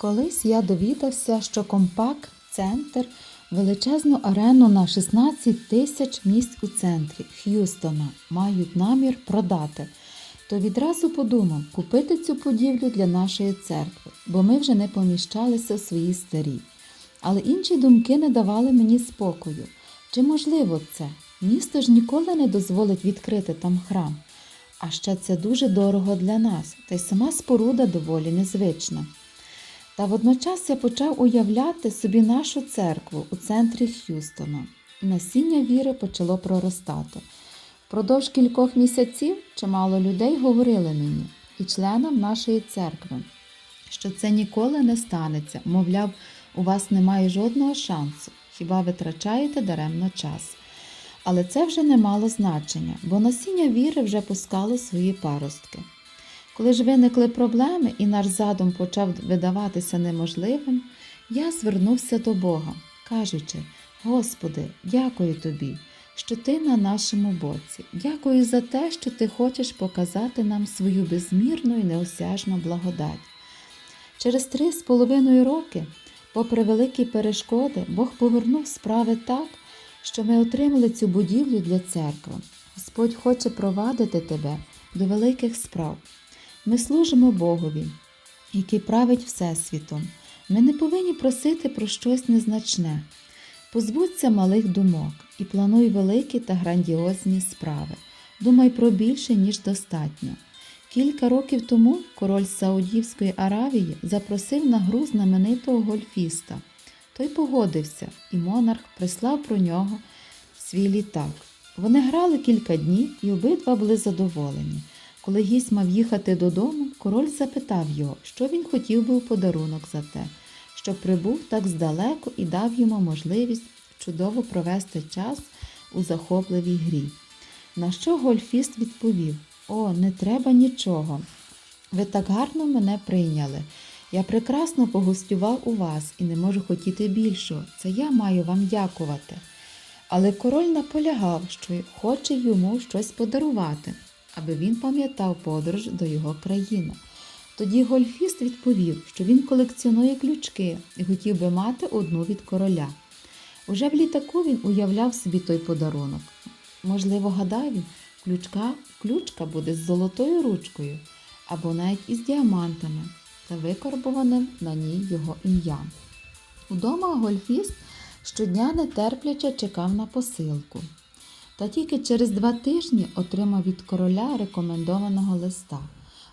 Колись я довідався, що компакт центр величезну арену на 16 тисяч місць у центрі Х'юстона мають намір продати. То відразу подумав купити цю будівлю для нашої церкви, бо ми вже не поміщалися в своїй старій. Але інші думки не давали мені спокою. Чи можливо це? Місто ж ніколи не дозволить відкрити там храм. А ще це дуже дорого для нас, та й сама споруда доволі незвична. Та водночас я почав уявляти собі нашу церкву у центрі Х'юстона. Насіння віри почало проростати. Впродовж кількох місяців чимало людей говорили мені і членам нашої церкви, що це ніколи не станеться, мовляв, у вас немає жодного шансу, хіба витрачаєте даремно час. Але це вже не мало значення, бо насіння віри вже пускало свої паростки. Коли ж виникли проблеми і наш задум почав видаватися неможливим, я звернувся до Бога, кажучи: Господи, дякую тобі, що ти на нашому боці. Дякую за те, що ти хочеш показати нам свою безмірну і неосяжну благодать. Через три з половиною роки, попри великі перешкоди, Бог повернув справи так, що ми отримали цю будівлю для церкви. Господь хоче провадити тебе до великих справ. Ми служимо Богові, який править Всесвітом. Ми не повинні просити про щось незначне. Позбудься малих думок і плануй великі та грандіозні справи. Думай про більше, ніж достатньо. Кілька років тому король Саудівської Аравії запросив на гру знаменитого гольфіста. Той погодився, і монарх прислав про нього свій літак. Вони грали кілька днів і обидва були задоволені. Коли гість мав їхати додому, король запитав його, що він хотів би у подарунок за те, що прибув так здалеку і дав йому можливість чудово провести час у захопливій грі. На що гольфіст відповів: О, не треба нічого. Ви так гарно мене прийняли. Я прекрасно погостював у вас і не можу хотіти більшого. Це я маю вам дякувати. Але король наполягав, що хоче йому щось подарувати, аби він пам'ятав подорож до його країни. Тоді гольфіст відповів, що він колекціонує ключки і хотів би мати одну від короля. Уже в літаку він уявляв собі той подарунок. Можливо, гадав він, ключка, ключка буде з золотою ручкою або навіть із діамантами та викарбованим на ній його ім'ям. Удома гольфіст щодня нетерпляче чекав на посилку. Та тільки через два тижні отримав від короля рекомендованого листа.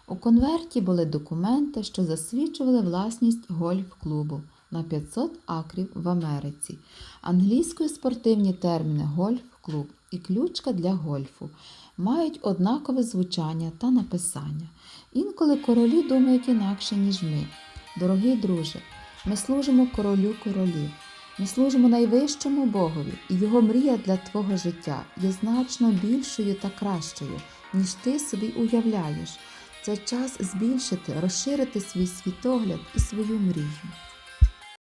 У конверті були документи, що засвідчували власність гольф-клубу на 500 акрів в Америці, англійською спортивні терміни гольф-клуб і ключка для гольфу мають однакове звучання та написання. Інколи королі думають інакше, ніж ми. Дорогий друже, ми служимо королю королів. Ми служимо найвищому Богові, і його мрія для твого життя є значно більшою та кращою, ніж ти собі уявляєш. Це час збільшити, розширити свій світогляд і свою мрію.